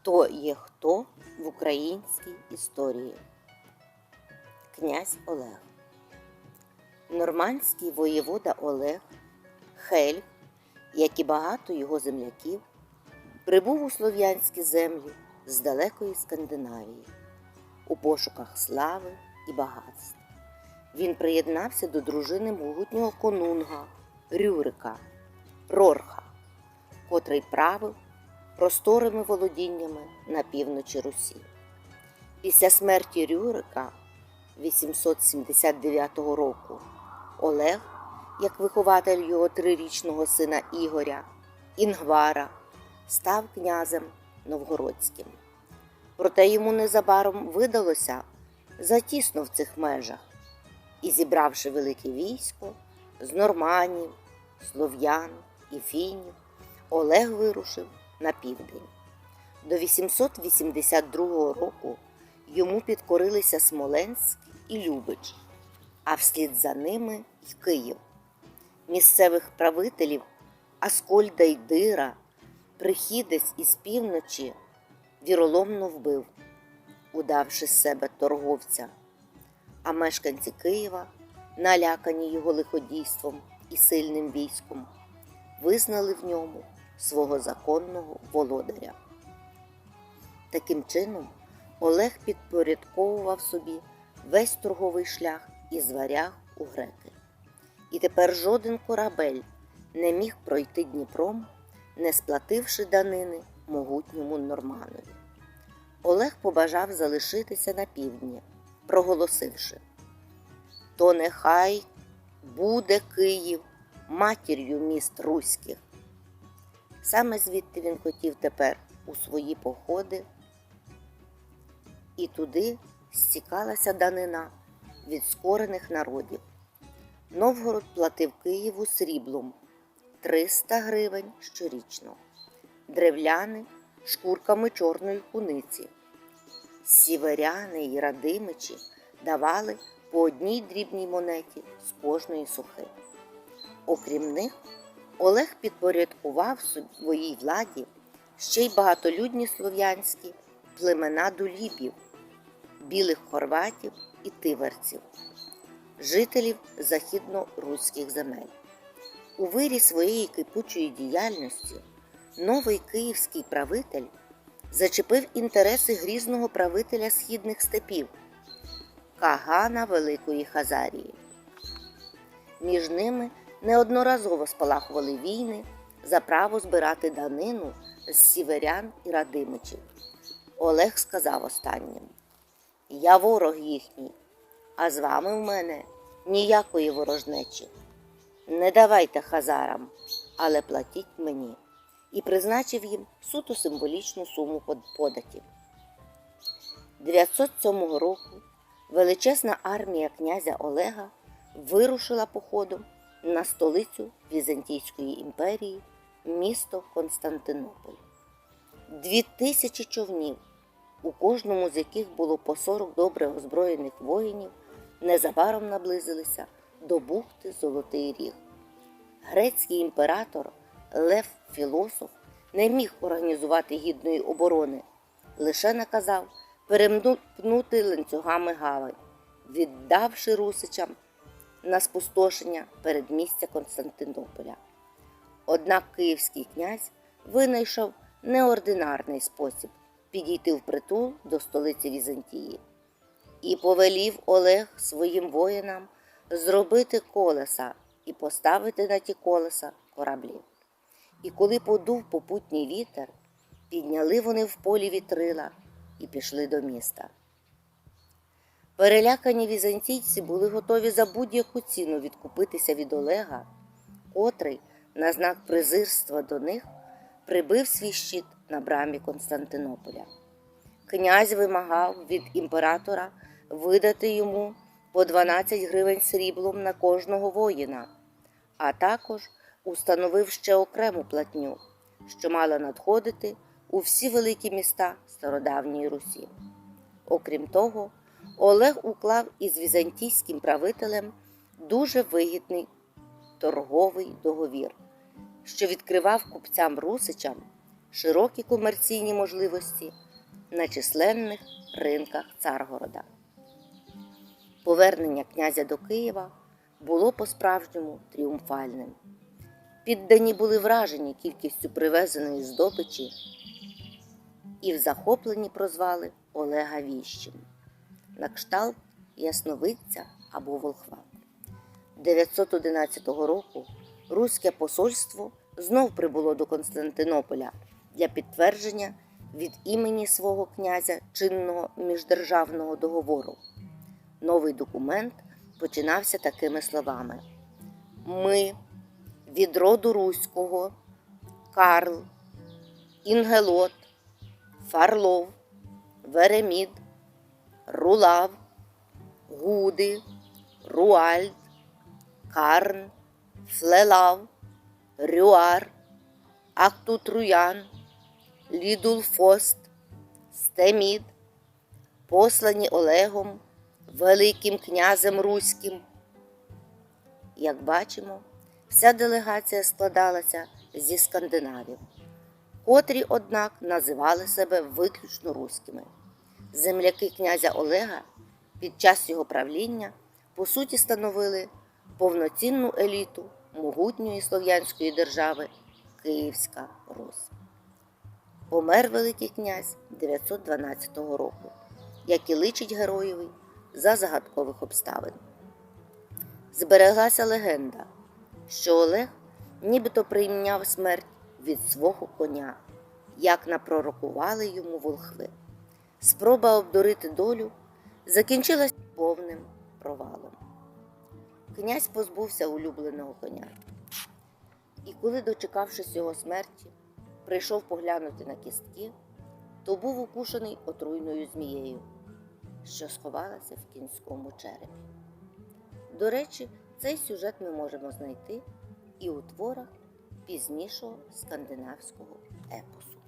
Хто є хто в українській історії? Князь Олег. Нормандський воєвода Олег Хель, як і багато його земляків, прибув у слов'янські землі з далекої Скандинавії у пошуках слави і багатств. Він приєднався до дружини могутнього конунга Рюрика Рорха, котрий правив просторими володіннями на півночі Русі. Після смерті Рюрика 879 року Олег, як вихователь його трирічного сина Ігоря, Інгвара, став князем Новгородським. Проте йому незабаром видалося затісно в цих межах, і, зібравши велике військо з норманів, слов'ян і фінів, Олег вирушив на південь. До 882 року йому підкорилися Смоленськ і Любич, а вслід за ними й Київ. Місцевих правителів Аскольда й Дира, прихідець із півночі, віроломно вбив, удавши з себе торговця. А мешканці Києва, налякані його лиходійством і сильним військом, визнали в ньому свого законного володаря. Таким чином, Олег підпорядковував собі весь торговий шлях із варяг у греки. І тепер жоден корабель не міг пройти Дніпром, не сплативши данини могутньому норманові. Олег побажав залишитися на півдні, проголосивши То нехай буде Київ матір'ю міст руських. Саме звідти він хотів тепер у свої походи, і туди стікалася данина від скорених народів. Новгород платив Києву сріблом 300 гривень щорічно, древляни шкурками чорної куниці. Сіверяни й радимичі давали по одній дрібній монеті з кожної сухи. Окрім них, Олег підпорядкував своїй владі ще й багатолюдні слов'янські племена дулібів, білих хорватів і тиверців, жителів західно-руських земель. У вирі своєї кипучої діяльності новий київський правитель зачепив інтереси грізного правителя східних степів Кагана Великої Хазарії. Між ними неодноразово спалахували війни за право збирати данину з сіверян і радимичів. Олег сказав останнім: Я ворог їхній, а з вами в мене ніякої ворожнечі. Не давайте хазарам, але платіть мені. І призначив їм суто символічну суму податів. 907 року величезна армія князя Олега вирушила походом на столицю Візантійської імперії, місто Константинополь. Дві тисячі човнів, у кожному з яких було по 40 добре озброєних воїнів, незабаром наблизилися до бухти Золотий Ріг. Грецький імператор Лев Філософ не міг організувати гідної оборони, лише наказав перемкнути ланцюгами гавань, віддавши русичам на спустошення передмістя Константинополя. Однак київський князь винайшов неординарний спосіб підійти впритул до столиці Візантії і повелів Олег своїм воїнам зробити колеса і поставити на ті колеса кораблі. І коли подув попутній вітер, підняли вони в полі вітрила і пішли до міста. Перелякані візантійці були готові за будь-яку ціну відкупитися від Олега, котрий, на знак презирства до них, прибив свій щит на брамі Константинополя. Князь вимагав від імператора видати йому по 12 гривень сріблом на кожного воїна, а також установив ще окрему платню, що мала надходити у всі великі міста стародавньої Русі. Окрім того, Олег уклав із візантійським правителем дуже вигідний торговий договір, що відкривав купцям русичам широкі комерційні можливості на численних ринках Царгорода. Повернення князя до Києва було по-справжньому тріумфальним. Піддані були вражені кількістю привезеної здобичі і в захопленні прозвали Олега Віщим на кшталт Ясновидця або Волхва. 911 року Руське посольство знов прибуло до Константинополя для підтвердження від імені свого князя чинного міждержавного договору. Новий документ починався такими словами: Ми від роду Руського, Карл, Інгелот, Фарлов, Веремід, Рулав, Гуди, Руальд, Карн, Флелав, Рюар, Актутруян, Лідулфост, Стемід, послані Олегом, Великим князем Руським. Як бачимо, вся делегація складалася зі скандинавів, котрі, однак, називали себе виключно руськими. Земляки князя Олега під час його правління по суті становили повноцінну еліту могутньої слов'янської держави Київська Русь. Помер Великий князь 912 року, як і личить героєві за загадкових обставин. Збереглася легенда, що Олег нібито прийняв смерть від свого коня, як напророкували йому волхви. Спроба обдурити долю закінчилась повним провалом. Князь позбувся улюбленого коня. І коли, дочекавшись його смерті, прийшов поглянути на кістки, то був укушений отруйною змією, що сховалася в кінському черепі. До речі, цей сюжет ми можемо знайти і у творах пізнішого скандинавського епосу.